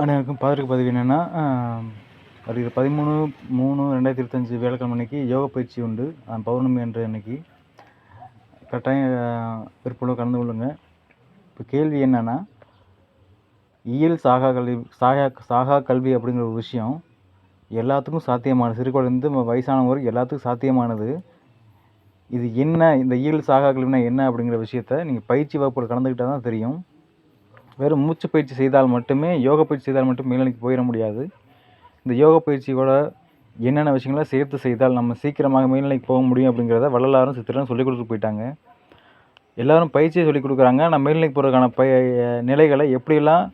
அனைவருக்கும் பதற்கு பதிவு என்னென்னா வருகிற பதிமூணு மூணு ரெண்டாயிரத்தி இருபத்தஞ்சி வியாழக்கிழமை அன்னைக்கு யோகா பயிற்சி உண்டு. பௌர்ணமி என்ற அன்னைக்கு. கட்டாயம் விருப்பம் கலந்து கொள்ளுங்க. இப்போ கேள்வி என்னென்னா இயல் சாகா கல்வி சாகா சாகா கல்வி அப்படிங்கிற ஒரு விஷயம் எல்லாத்துக்கும் சாத்தியமானது. சிறு குழந்தை வயசானவங்க எல்லாத்துக்கும் சாத்தியமானது. இது என்ன இந்த இயல் சாகா கல்வினா என்ன அப்படிங்கிற விஷயத்த நீங்கள் பயிற்சி வகுப்பில் கலந்துக்கிட்டால் தான் தெரியும். வெறும் மூச்சு பயிற்சி செய்தால் மட்டுமே யோக பயிற்சி செய்தால் மட்டும் மேல்நிலைக்கு போயிட முடியாது. இந்த யோக பயிற்சியோட என்னென்ன விஷயங்களை சேர்த்து செய்தால் நம்ம சீக்கிரமாக மேல்நிலைக்கு போக முடியும் அப்படிங்கிறத வள்ளலாரும் சித்தரும் சொல்லிக் கொடுத்துட்டு போயிட்டாங்க. எல்லோரும் பயிற்சியை சொல்லிக் கொடுக்குறாங்க. நான் மேல்நிலைக்கு போகிறதுக்கான ப நிலைகளை எப்படிலாம்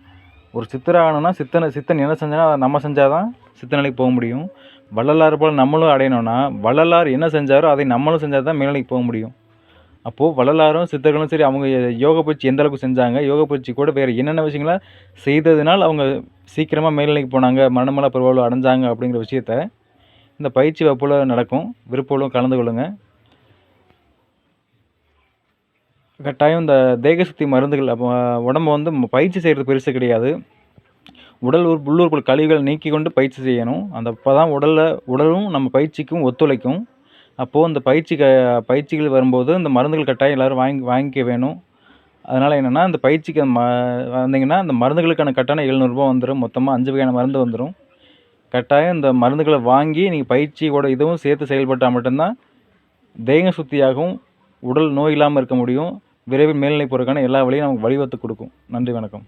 ஒரு சித்தர் ஆகணும்னா சித்தனை சித்தன் என்ன செஞ்சாலும் அதை நம்ம செஞ்சால் தான் சித்த நிலைக்கு போக முடியும். வள்ளலார் போல் நம்மளும் அடையணும்னா வள்ளலார் என்ன செஞ்சாரோ அதை நம்மளும் செஞ்சால் தான் மேல்நிலைக்கு போக முடியும். அப்போது வள்ளலாரும் சித்தர்களும் சரி அவங்க யோக பயிற்சி எந்த அளவுக்கு செஞ்சாங்க யோக பயிற்சி கூட வேறு என்னென்ன விஷயங்களை செய்ததினால் அவங்க சீக்கிரமாக மேல்நிலைக்கு போனாங்க மரணமலை பருவாவில் அடைஞ்சாங்க அப்படிங்கிற விஷயத்த இந்த பயிற்சி வகுப்பில் நடக்கும். விருப்பம் கலந்து கொள்ளுங்கள் கட்டாயம் இந்த தேக மருந்துகள் அப்போ உடம்பு வந்து பயிற்சி செய்கிறது பெருசு கிடையாது. உடல் உறுப்பு கழிவுகள் நீக்கி கொண்டு பயிற்சி செய்யணும். அந்த அப்போ தான் உடலில் உடலும் நம்ம பயிற்சிக்கும் ஒத்துழைக்கும். அப்போது இந்த பயிற்சி க பயிற்சிகள் வரும்போது இந்த மருந்துகள் கட்டாயம் எல்லோரும் வாங்கி வாங்கிக்க வேணும். அதனால் என்னென்னா இந்த பயிற்சிக்கு ம வந்தீங்கன்னா இந்த மருந்துகளுக்கான கட்டணம் எழுநூறுபா வந்துடும் மொத்தமாக அஞ்சு வகையான மருந்து வந்துடும் கட்டாயம் இந்த மருந்துகளை வாங்கி நீங்கள் பயிற்சியோட இதுவும் சேர்த்து செயல்பட்டால் மட்டும்தான் தேக சுத்தியாகவும் உடல் நோய் இல்லாமல் இருக்க முடியும். விரைவில் மேல்நிலை போகிறதுக்கான எல்லா வழியும் நமக்கு வழிவகுத்து கொடுக்கும். நன்றி வணக்கம்.